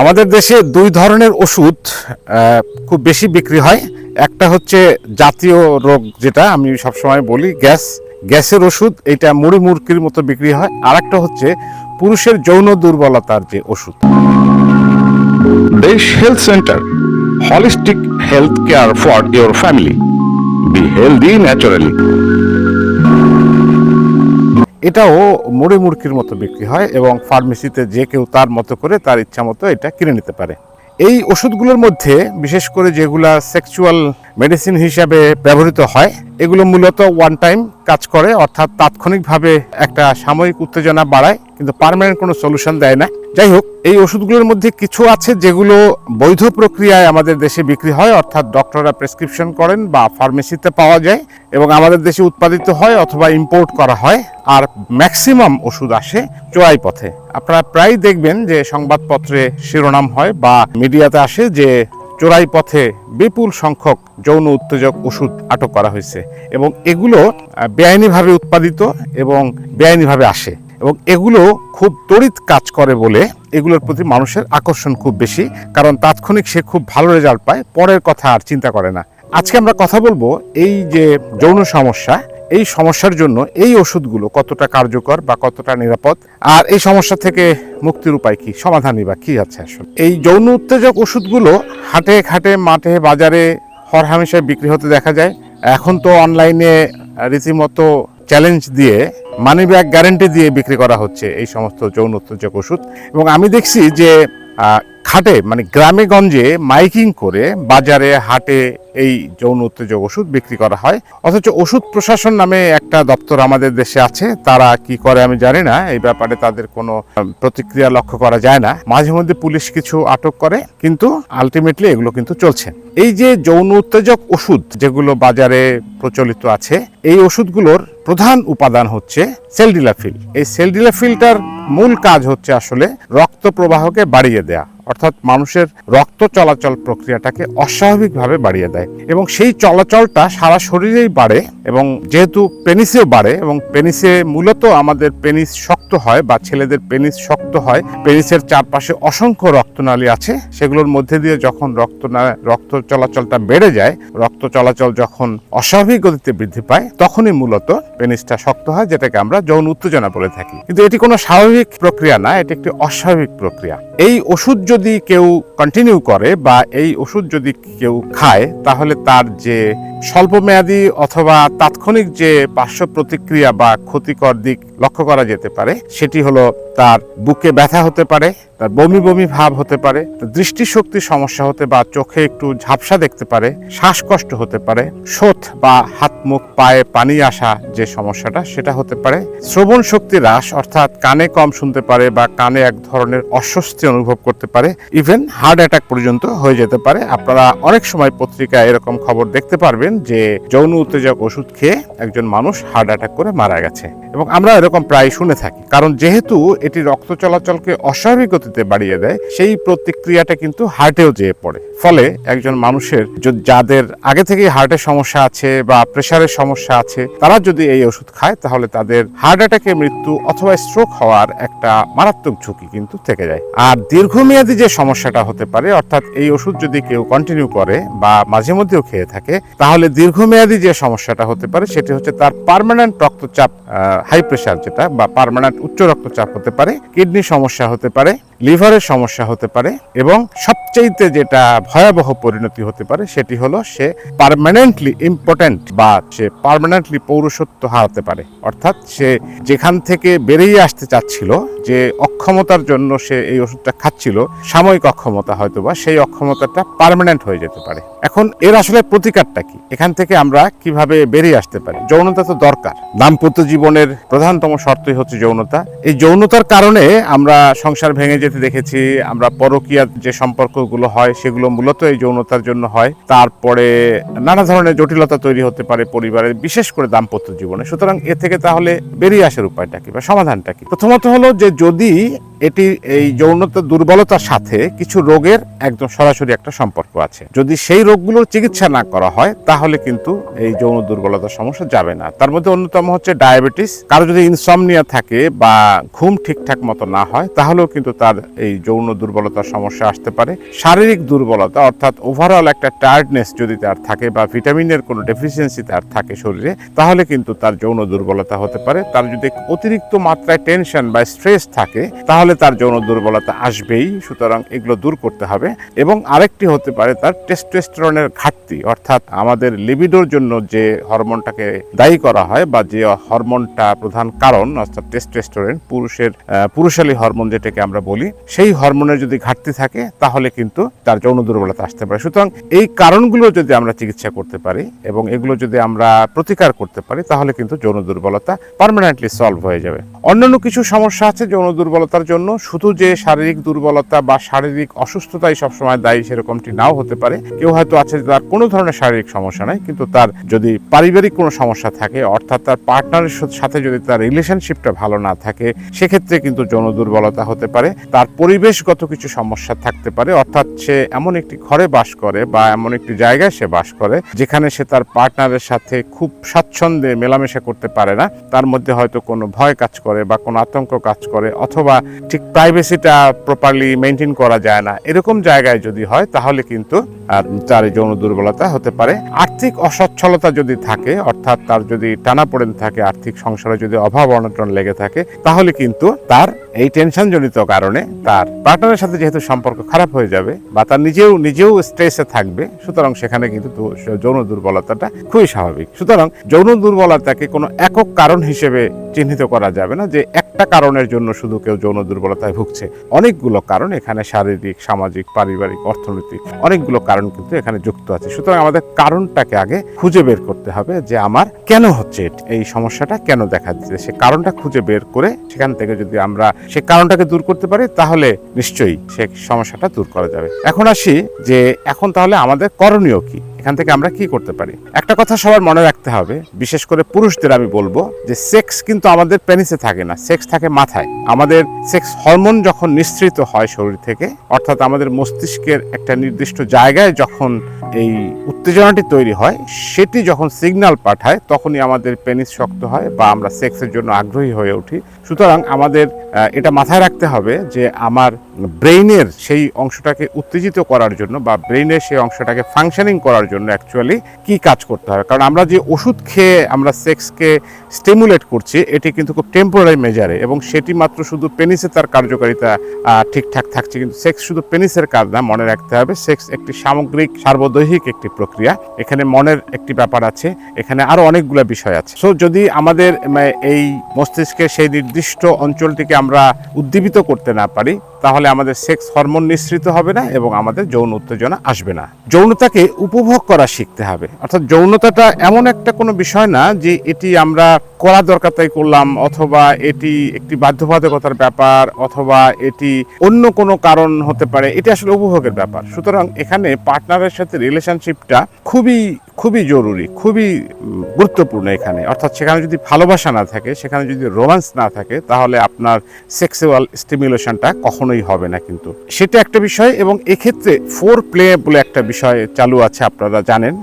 আমাদের দেশে দুই ধরনের ওষুধ খুব বেশি বিক্রি হয়। একটা হচ্ছে জাতীয় রোগ যেটা, আমি সবসময় বলি, গ্যাস। গ্যাসের ওষুধ, এটা মুড়ি মুরকির মতো বিক্রি হয়। আর একটা হচ্ছে পুরুষের যৌন দুর্বলতার যে ওষুধ। Desh health centre holistic health care for your family Be healthy naturally. এটাও মুড়ি মুরকির মতো বিক্রি হয় এবং ফার্মেসিতে যে কেউ তার মতো করে তার ইচ্ছা মতো এটা কিনে নিতে পারে। এই ওষুধগুলোর মধ্যে বিশেষ করে যেগুলা সেক্সুয়াল মেডিসিন হিসাবে ব্যবহৃত হয়। এগুলো মূলত ওয়ান টাইম কাজ করে, অর্থাৎ তাৎক্ষণিকভাবে একটা সাময়িক উত্তেজনা বাড়ায়, কিন্তু পার্মানেন্ট কোনো সলিউশন দেয় না। যাই হোক, এই ওষুধগুলোর মধ্যে কিছু আছে যেগুলো বৈধ প্রক্রিয়ায় আমাদের দেশে বিক্রি হয়, অর্থাৎ ডক্টররা প্রেসক্রিপশন করেন বা ফার্মেসিতে পাওয়া যায় এবং আমাদের দেশে উৎপাদিত হয় অথবা ইম্পোর্ট করা হয়, আর ম্যাক্সিমাম ওষুধ আসে চোরাই পথে। আপনারা প্রায় দেখবেন যে সংবাদপত্রে শিরোনাম হয় বা মিডিয়াতে আসে যে চোরাই পথে বিপুল সংখ্যক যৌন উত্তেজক ওষুধ আটক করা হয়েছে এবং এগুলো বেআইনিভাবে উৎপাদিত এবং বেআইনিভাবে আসে এবং এগুলো খুব তড়িৎ কাজ করে বলে এগুলোর প্রতি মানুষের আকর্ষণ খুব বেশি, কারণ তাৎক্ষণিক সে খুব ভালো রেজাল্ট পায়, পরের কথা আর চিন্তা করে না। আজকে আমরা কথা বলব এই যে যৌন সমস্যা এই সমস্যার জন্য এই ওষুধগুলো কতটা কার্যকর বা কতটা নিরাপদ? আর এই সমস্যা থেকে মুক্তির উপায় কি? সমাধানই বা কি আছে আসলে? এই যৌন উত্তেজক ওষুধগুলো হাটে ঘাটে, মাঠে, বাজারে হরহামেশায় বিক্রি হতে দেখা যায়। এখন তো অনলাইনে রীতিমতো চ্যালেঞ্জ দিয়ে মানি ব্যাগ গ্যারেন্টি দিয়ে বিক্রি করা হচ্ছে এই সমস্ত যৌন উত্তেজক ওষুধ। এবং আমি দেখছি যে খাটে মানে গ্রামে গঞ্জে মাইকিং করে বাজারে, হাটে এই যৌন উত্তেজক ওষুধ বিক্রি করা হয়। অথচ ওষুধ প্রশাসন নামে একটা দপ্তর আমাদের দেশে আছে। তারা কি করে আমি জানি না। এই ব্যাপারে তাদের কোনো প্রতিক্রিয়া লক্ষ্য করা যায় না। মাঝে মধ্যে পুলিশ কিছু আটক করে, কিন্তু আলটিমেটলি এগুলো কিন্তু চলছে। এই যে যৌন উত্তেজক ওষুধ যেগুলো বাজারে প্রচলিত আছে, এই ওষুধগুলোর প্রধান উপাদান হচ্ছে সেলডিলাফিল। এই সেলডিলাফিলটার মূল কাজ হচ্ছে আসলে রক্ত প্রবাহকে বাড়িয়ে দেয়া। অর্থাৎ মানুষের রক্ত চলাচল প্রক্রিয়াটাকে অস্বাভাবিকভাবে বাড়িয়ে দেয়। এবং সেই চলাচলটা সারা শরীরেই বাড়ে এবং যেহেতু পেনিসেও বাড়ে এবং পেনিসে মূলত আমাদের পেনিস শক্ত হয় বা ছেলেদের পেনিস শক্ত হয়, পেনিসের চারপাশে অসংখ্য রক্তনালী আছে। সেগুলোর মধ্যে দিয়ে যখন রক্ত রক্ত চলাচলটা বেড়ে যায়, রক্ত চলাচল যখন অস্বাভাবিক গতিতে বৃদ্ধি পায়, তখনই মূলত পেনিসটা শক্ত হয়, যেটাকে আমরা যৌন উত্তেজনা বলে থাকি। কিন্তু এটি কোনো স্বাভাবিক প্রক্রিয়া না, এটি একটি অস্বাভাবিক প্রক্রিয়া। এই ওষুধ যদি কেউ কন্টিনিউ করে বা এই ওষুধ যদি কেউ খায়, তাহলে তার যে স্বল্পমেয়াদী অথবা তাৎক্ষণিক যে পার্শ্ব প্রতিক্রিয়া বা ক্ষতিকর দিক লক্ষ্য করা যেতে পারে, সেটি হলো তার বুকে ব্যথা হতে পারে, তার বমি বমি ভাব হতে পারে, তার দৃষ্টিশক্তির সমস্যা হতে বা চোখে একটু ঝাপসা দেখতে পারে, শ্বাসকষ্ট হতে পারে শোথ বা হাত মুখ পায়ে পানি আসা যে সমস্যাটা, সেটা হতে পারে। শ্রবণ শক্তি হ্রাস, অর্থাৎ কানে কম শুনতে পারে বা কানে এক ধরনের অস্বস্তি অনুভব করতে পারে ইভেন হার্ট অ্যাটাক পর্যন্ত হয়ে যেতে পারে। আপনারা অনেক সময় পত্রিকায় এরকম খবর দেখতে পারবেন। যে যৌন উত্তেজক ওষুধ খেয়ে একজন মানুষ হার্ট অ্যাটাক করে মারা গেছে। এবং আমরা এরকম প্রায় শুনে থাকি। কারণ যেহেতু এটি রক্ত চলাচলকে অস্বাভাবিক গতিতে বাড়িয়ে দেয়, সেই প্রতিক্রিয়াটা কিন্তু হার্টেও যেয়ে পড়ে। ফলে একজন মানুষের যাদের আগে থেকেই হার্টের সমস্যা আছে বা প্রেশারের সমস্যা আছে, তারা যদি এই ওষুধ খায়, তাহলে তাদের হার্ট অ্যাটাকে মৃত্যু অথবা স্ট্রোক হওয়ার একটা মারাত্মক ঝুঁকি কিন্তু থেকে যায়। আর দীর্ঘমেয়াদী যে সমস্যাটা হতে পারে, অর্থাৎ এই ওষুধ যদি কেউ কন্টিনিউ করে বা মাঝে মধ্যেও খেয়ে থাকে, তাহলে দীর্ঘমেয়াদী যে সমস্যাটা হতে পারে, সেটি হচ্ছে তার পারমানেন্ট রক্তচাপ হাই প্রেশার যেটা, বা পার্মানেন্ট উচ্চ রক্তচাপ হতে পারে কিডনি সমস্যা হতে পারে লিভারের সমস্যা হতে পারে, এবং সবচেয়ে যেটা ভয়াবহ পরিণতি হতে পারে, সেটি হলো সে পার্মানেন্টলি ইম্পর্ট্যান্ট বা সে পার্মানেন্টলি পৌরসত্ব হারাতে পারে। অর্থাৎ সে যেখান থেকে বেরিয়ে আসতে চাচ্ছিল, যে অক্ষমতার জন্য সে এই ওষুধটা খাচ্ছিল, সাময়িক অক্ষমতা হয়তো বা সেই অক্ষমতাটা পারমানেন্ট হয়ে যেতে পারে। এখন এর আসলে প্রতিকারটা কি? এখান থেকে আমরা কীভাবে বেরিয়ে আসতে পারি? যৌনতা তো দরকার। দাম্পত্য জীবনের প্রধানতম শর্তই হচ্ছে যৌনতা। এই যৌনতার কারণে আমরা সংসার ভেঙে যেতে দেখেছি, আমরা পরকীয়া যে সম্পর্কগুলো হয়, সেগুলো মূলত এই যৌনতার জন্য হয়। তারপরে নানা ধরনের জটিলতা তৈরি হতে পারে পরিবারের, বিশেষ করে দাম্পত্য জীবনে। সুতরাং এ থেকে তাহলে বেরিয়ে আসার উপায়টা কি বা সমাধানটা কি? প্রথমত হলো যে যদি এটি এই যৌনতা দুর্বলতার সাথে কিছু রোগের একদম সরাসরি একটা সম্পর্ক আছে। যদি সেই রোগগুলোর চিকিৎসা না করা হয়, তাহলে কিন্তু এই যৌন দুর্বলতার সমস্যা যাবে না। তার মধ্যে অন্যতম হচ্ছে ডায়াবেটিস। কারও যদি ইনসমনিয়া থাকে বা ঘুম ঠিকঠাক মতো না হয়, তাহলেও কিন্তু তার এই যৌন দুর্বলতার সমস্যা আসতে পারে। শারীরিক দুর্বলতা অর্থাৎ ওভারঅল একটা টায়ার্ডনেস যদি তার থাকে বা ভিটামিনের কোনো ডেফিসিয়েন্সি তার থাকে শরীরে, তাহলে কিন্তু তার যৌন দুর্বলতা হতে পারে। তার যদি অতিরিক্ত মাত্রায় টেনশন বা স্ট্রেস থাকে, তাহলে তার যৌন দুর্বলতা আসবেই, সুতরাং এগুলো দূর করতে হবে। এবং আরেকটি হতে পারে তার টেস্টোস্টেরনের ঘাটতি, অর্থাৎ আমাদের লিবিডোর জন্য যে হরমোনটাকে দায়ী করা হয় বা যে হরমোনটা প্রধান কারণ, অর্থাৎ টেস্টোস্টেরন, পুরুষের পুরুষালী হরমোন যেটাকে আমরা বলি, সেই হরমোনের যদি ঘাটতি থাকে, তাহলে কিন্তু তার যৌন দুর্বলতা আসতে পারে। সুতরাং এই কারণগুলো যদি আমরা চিকিৎসা করতে পারি এবং এগুলো যদি আমরা প্রতিকার করতে পারি, তাহলে কিন্তু যৌন দুর্বলতা পার্মানেন্টলি সলভ হয়ে যাবে। অন্যান্য কিছু সমস্যা আছে যৌন দুর্বলতার জন্য। শুধু যে শারীরিক দুর্বলতা বা শারীরিক অসুস্থতাই সবসময় দায়ী সেরকমটি নাও হতে পারে। কেউ হয়তো আছে তার কোনো ধরনের শারীরিক সমস্যা নাই, কিন্তু তার যদি পারিবারিক কোনো সমস্যা থাকে, অর্থাৎ তার পার্টনারের সাথে যদি তার রিলেশনশিপটা ভালো না থাকে, সেক্ষেত্রে কিন্তু যৌন দুর্বলতা হতে পারে। তার পরিবেশগত কিছু সমস্যা থাকতে পারে, অর্থাৎ সে এমন একটি ঘরে বাস করে বা এমন একটি জায়গায় সে বাস করে, যেখানে সে তার পার্টনারের সাথে খুব স্বাচ্ছন্দ্যে মেলামেশা করতে পারে না। তার মধ্যে হয়তো কোনো ভয় কাজ করে বা কোনো আতঙ্ক কাজ করে অথবা ঠিক প্রাইভেসিটা প্রপারলি মেনটেন করা যায় না, এরকম জায়গায় যদি হয় তাহলে কিন্তু তার যৌন দুর্বলতা হতে পারে। আর্থিক অসচ্ছলতা যদি থাকে, অর্থাৎ তার যদি টানাপোড়েন থাকে, আর্থিক সংসারে যদি অভাব অনটন লেগে থাকে, তাহলে কিন্তু তার এই টেনশন জনিত কারণে তার পার্টনারের সাথে যেহেতু সম্পর্ক খারাপ হয়ে যাবে বা তার নিজেও নিজেও স্ট্রেসে থাকবে, সুতরাং সেখানে কিন্তু যৌন দুর্বলতাটা খুবই স্বাভাবিক। সুতরাং যৌন দুর্বলতাকে কোনো একক কারণ হিসেবে চিহ্নিত করা যাবে না। যে একটা কারণের জন্য শুধু কেউ যৌন দুর্বলতায় ভুগছে। অনেকগুলো কারণ এখানে শারীরিক, সামাজিক, পারিবারিক, অর্থনৈতিক অনেকগুলো কারণ কিন্তু এখানে যুক্ত আছে। সুতরাং আমাদের কারণটাকে আগে খুঁজে বের করতে হবে যে আমার কেন হচ্ছে এই সমস্যাটা কেন দেখা দিচ্ছে? সে কারণটা খুঁজে বের করে সেখান থেকে যদি আমরা সে কারণটাকে দূর করতে পারি, তাহলে নিশ্চয়ই সে সমস্যাটা দূর করা যাবে। এখন আসি যে, এখন তাহলে আমাদের করণীয় কি? এখান থেকে আমরা কি করতে পারি? একটা কথা সবার মনে রাখতে হবে, বিশেষ করে পুরুষদের আমি বলব যে সেক্স কিন্তু আমাদের পেনিসে থাকে না, সেক্স থাকে মাথায়। আমাদের সেক্স হরমোন যখন নিঃসৃত হয় শরীর থেকে, অর্থাৎ আমাদের মস্তিষ্কের একটা নির্দিষ্ট জায়গায় যখন এই উত্তেজনাটি তৈরি হয়, সেটি যখন সিগন্যাল পাঠায়, তখনই আমাদের পেনিস শক্ত হয় বা আমরা সেক্সের জন্য আগ্রহী হয়ে উঠি। সুতরাং আমাদের এটা মাথায় রাখতে হবে যে আমার ব্রেইনের সেই অংশটাকে উত্তেজিত করার জন্য বা ব্রেইনের সেই অংশটাকে ফাংশনিং করার জন্য অ্যাকচুয়ালি কি কাজ করতে হবে কারণ আমরা যে ওষুধ খেয়ে আমরা সেক্সকে স্টিমুলেট করছি এটি কিন্তু খুব টেম্পোরারি মেজারে এবং সেটি মাত্র শুধু পেনিসে তার কার্যকারিতা ঠিকঠাক থাকছে। কিন্তু সেক্স শুধু পেনিসের কাজ না মনে রাখতে হবে সেক্স একটি সামগ্রিক সার্বদৈহিক একটি প্রক্রিয়া। এখানে মনের একটি ব্যাপার আছে এখানে আরও অনেকগুলো বিষয় আছে। সো যদি আমাদের উম, এই মস্তিষ্কের সেই নির্দিষ্ট অঞ্চলটিকে আমরা উদ্দীপিত করতে না পারি তাহলে আমাদের সেক্স হরমোন নিঃসৃত হবে না এবং আমাদের যৌন উত্তেজনা আসবে না। যৌনতাকে উপভোগ করা শিখতে হবে। অর্থাৎ যৌনতাটা এমন একটা কোনো বিষয় না যে এটি আমরা করা দরকার তাই করলাম অথবা এটি একটি বাধ্যবাধকতার ব্যাপার অথবা এটি অন্য কোনো কারণ হতে পারে। এটি আসলে উপভোগের ব্যাপার। সুতরাং এখানে পার্টনারের সাথে রিলেশনশিপটা খুবই খুবই জরুরি, খুবই গুরুত্বপূর্ণ এখানে। অর্থাৎ সেখানে যদি ভালোবাসা না থাকে, সেখানে যদি রোমান্স না থাকে, তাহলে আপনার সেক্সুয়াল স্টিমুলেশনটা কখনোই হবে না কিন্তু। সেটা একটা বিষয় এবং এক্ষেত্রে ফোর প্লে বলে একটা বিষয় চালু আছে, আপনারা জানেন।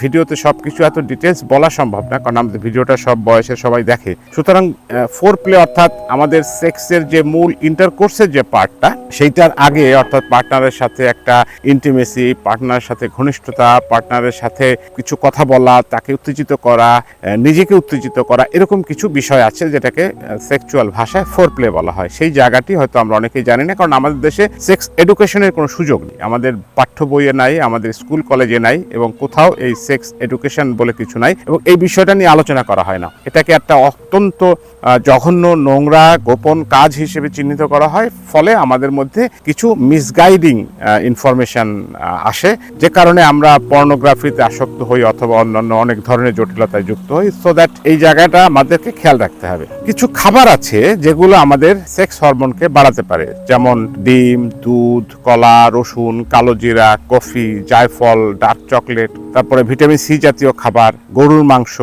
ভিডিওতে সব কিছু এত ডিটেলস বলা সম্ভব না, কারণ আমাদের ভিডিওটা সব বয়সের সবাই দেখে। সুতরাং ফোর প্লে অর্থাৎ আমাদের সেক্সের যে মূল ইন্টারকোর্সের যে পার্টটা সেইটার আগে অর্থাৎ পার্টনারের সাথে একটা ইন্টিমেসি পার্টনারের সাথে ঘনিষ্ঠতা পার্টনারের সাথে কিছু কথা বলা, তাকে উত্তেজিত করা নিজেকে উত্তেজিত করা, এরকম কিছু বিষয় আছে যেটাকে সেক্সুয়াল ভাষায় ফোর প্লে বলা হয়। সেই জায়গাটি হয়তো আমরা অনেকেই জানি না, কারণ আমাদের দেশে সেক্স এডুকেশনের কোনো সুযোগ নেই। আমাদের পাঠ্য বইয়ে নাই, আমাদের স্কুল কলেজে নাই, এবং কোথাও এই সেক্স এডুকেশন বলে কিছু নাই, এবং এই বিষয়টা নিয়ে আলোচনা করা হয় না। এটাকে একটা অত্যন্ত জঘন্য, নোংরা, গোপন কাজ হিসেবে চিহ্নিত করা হয়। ফলে আমাদের মধ্যে কিছু মিসগাইডিং ইনফরমেশন আসে। যে কারণে আমরা পর্নোগ্রাফিতে আসক্ত হই অথবা অন্যান্য অনেক ধরনের জটিলতায় যুক্ত হই সো দ্যাট এই জায়গাটা আমাদেরকে খেয়াল রাখতে হবে। কিছু খাবার আছে যেগুলো আমাদের সেক্স হরমোনকে বাড়াতে পারে, যেমন ডিম, দুধ, কলা, রসুন, কালো জিরা, কফি, জায়ফল ডার্ক চকলেট তারপরে ভিটামিন সি জাতীয় খাবার, গরুর মাংস,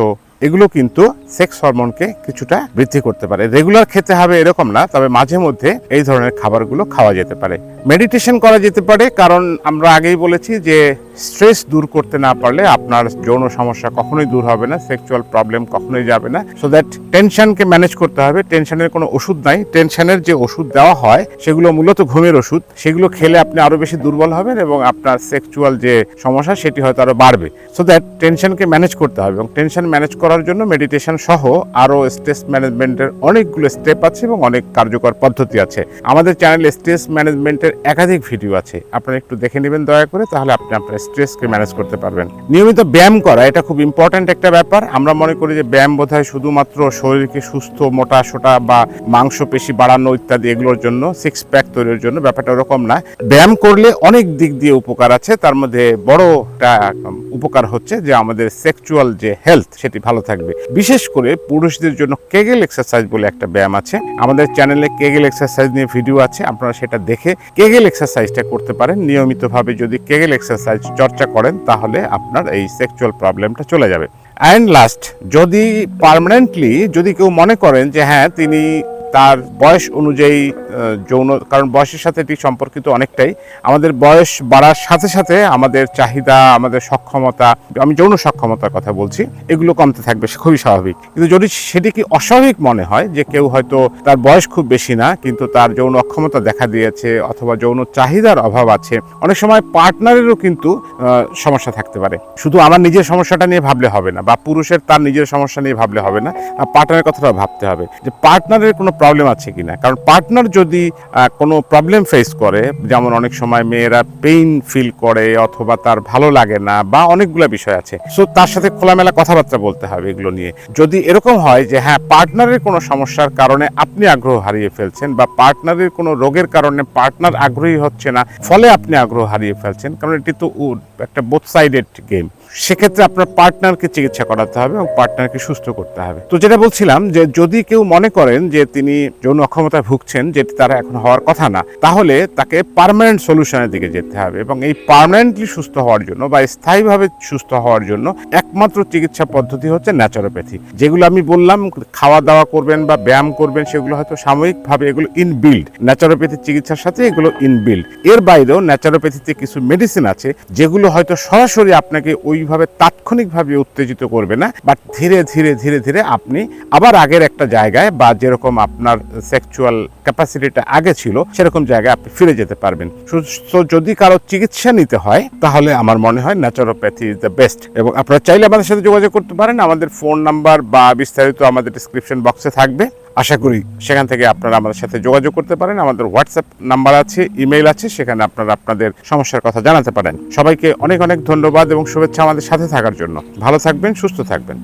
এগুলো কিন্তু সেক্স হরমোনকে কিছুটা বৃদ্ধি করতে পারে। রেগুলার খেতে হবে এরকম না, তবে মাঝে মধ্যে এই ধরনের খাবারগুলো খাওয়া যেতে পারে। মেডিটেশন করা যেতে পারে, কারণ আমরা আগেই বলেছি যে স্ট্রেস দূর করতে না পারলে আপনার যৌন সমস্যা কখনোই দূর হবে না সেক্সুয়াল প্রবলেম কখনোই যাবে না। সো দ্যাট টেনশনকে ম্যানেজ করতে হবে টেনশনের কোনো ওষুধ নাই। টেনশনের যে ওষুধ দেওয়া হয়, সেগুলো মূলত ঘুমের ওষুধ। সেগুলো খেলে আপনি আরও বেশি দুর্বল হবেন এবং আপনার সেক্সুয়াল যে সমস্যা, সেটি হয়তো আরও বাড়বে। সো দ্যাট টেনশনকে ম্যানেজ করতে হবে এবং টেনশন ম্যানেজ করার জন্য মেডিটেশন সহ আরও স্ট্রেস ম্যানেজমেন্টের অনেকগুলো স্টেপ আছে এবং অনেক কার্যকর পদ্ধতি আছে। আমাদের চ্যানেলে স্ট্রেস ম্যানেজমেন্টের একাধিক ভিডিও আছে। আপনারা একটু দেখে নেবেন, দয়া করে, তাহলে আপনি আপনার স্ট্রেসকে ম্যানেজ করতে পারবেন। নিয়মিত ব্যায়াম করা, এটা খুব ইম্পর্ট্যান্ট একটা ব্যাপার। আমরা মনে করি যে ব্যায়াম বোধহয় শুধুমাত্র শরীরকে সুস্থ মোটা সোটা বা মাংস পেশি বাড়ানো ইত্যাদি এগুলোর জন্য সিক্স প্যাক তৈরির জন্য ব্যাপারটা ওরকম না। ব্যায়াম করলে অনেক দিক দিয়ে উপকার আছে। তার মধ্যে বড় একটা উপকার হচ্ছে যে আমাদের সেক্সুয়াল যে হেলথ সেটি ভালো থাকবে। বিশেষ করে পুরুষদের জন্য কেগেল এক্সারসাইজ বলে একটা ব্যায়াম আছে। আমাদের চ্যানেলে কেগেল এক্সারসাইজ নিয়ে ভিডিও আছে। আপনারা সেটা দেখে কেগেল এক্সারসাইজটা করতে পারেন। নিয়মিতভাবে যদি কেগেল এক্সারসাইজ চর্চা করেন, তাহলে আপনার এই সেক্সুয়াল প্রবলেমটা চলে যাবে। অ্যান্ড লাস্ট যদি পারমানেন্টলি যদি কেউ মনে করেন যে হ্যাঁ তিনি তার বয়স অনুযায়ী যৌন, কারণ বয়সের সাথে এটি সম্পর্কিত অনেকটাই। আমাদের বয়স বাড়ার সাথে সাথে আমাদের চাহিদা, আমাদের সক্ষমতা, আমি যৌন সক্ষমতার কথা বলছি, এগুলো কমতে থাকবে খুবই স্বাভাবিক। কিন্তু যদি সেটি কি অস্বাভাবিক মনে হয়, যে কেউ হয়তো তার বয়স খুব বেশি না, কিন্তু তার যৌন অক্ষমতা দেখা দিয়েছে, অথবা যৌন চাহিদার অভাব আছে, অনেক সময় পার্টনারেরও কিন্তু সমস্যা থাকতে পারে। শুধু আমার নিজের সমস্যাটা নিয়ে ভাবলে হবে না, বা পুরুষের তার নিজের সমস্যা নিয়ে ভাবলে হবে না পার্টনারের কথাটা ভাবতে হবে। যে পার্টনারের কোনো প্রবলেম আছে কিনা? কারণ পার্টনার যদি আহ, কোনো প্রবলেম ফেস করে যেমন অনেক সময় মেয়েরা পেইন ফিল করে অথবা তার ভালো লাগে না বা অনেকগুলো বিষয় আছে সো তার সাথে খোলামেলা কথাবার্তা বলতে হবে এগুলো নিয়ে। যদি এরকম হয় যে হ্যাঁ পার্টনারের কোনো সমস্যার কারণে আপনি আগ্রহ হারিয়ে ফেলছেন বা পার্টনারের কোনো রোগের কারণে পার্টনার আগ্রহী হচ্ছে না ফলে আপনি আগ্রহ হারিয়ে ফেলছেন কারণ এটি তো একটা বোথ সাইডেড গেম সেক্ষেত্রে আপনার পার্টনারকে চিকিৎসা করাতে হবে এবং পার্টনারকে সুস্থ করতে হবে। তো যেটা বলছিলাম যে যদি কেউ মনে করেন যে তিনি যৌন অক্ষমতায় ভুগছেন, যেটি তারা এখন হওয়ার কথা না, তাহলে তাকে পার্মানেন্ট সলিউশনের দিকে যেতে হবে এবং এই পার্মানেন্টলি সুস্থ হওয়ার জন্য বা স্থায়ীভাবে সুস্থ হওয়ার জন্য একমাত্র চিকিৎসা পদ্ধতি হচ্ছে ন্যাচারোপ্যাথি যেগুলো আমি বললাম খাওয়া দাওয়া করবেন বা ব্যায়াম করবেন, সেগুলো হয়তো সাময়িকভাবে এগুলো ইনবিল্ড ন্যাচারোপ্যাথি চিকিৎসার সাথে এগুলো ইনবিল্ড এর বাইরেও ন্যাচারোপ্যাথিতে কিছু মেডিসিন আছে, যেগুলো হয়তো সরাসরি আপনাকে ওইভাবে তাৎক্ষণিকভাবে উত্তেজিত করবে না বাট ধীরে ধীরে ধীরে ধীরে আপনি আবার আগের একটা জায়গায় বা যেরকম আপনার সেক্সুয়াল ক্যাপাসিটিটা আগে ছিল, সেরকম জায়গায় আপনি ফিরে যেতে পারবেন। তো যদি কারও চিকিৎসা নিতে হয়, তাহলে আমার মনে হয় ন্যাচারোপ্যাথি ইজ দ্য বেস্ট এবং আপনারা চাইলে আমাদের সাথে যোগাযোগ করতে পারেন, আমাদের ফোন নাম্বার বা বিস্তারিত আমাদের ডিসক্রিপশন বক্সে থাকবে। আশা করি সেখান থেকে আপনারা আমাদের সাথে যোগাযোগ করতে পারেন। আমাদের হোয়াটসঅ্যাপ নাম্বার আছে ইমেইল আছে, সেখানে আপনারা আপনাদের সমস্যার কথা জানাতে পারেন। সবাইকে অনেক অনেক ধন্যবাদ এবং শুভেচ্ছা আমাদের সাথে থাকার জন্য। ভালো থাকবেন, সুস্থ থাকবেন।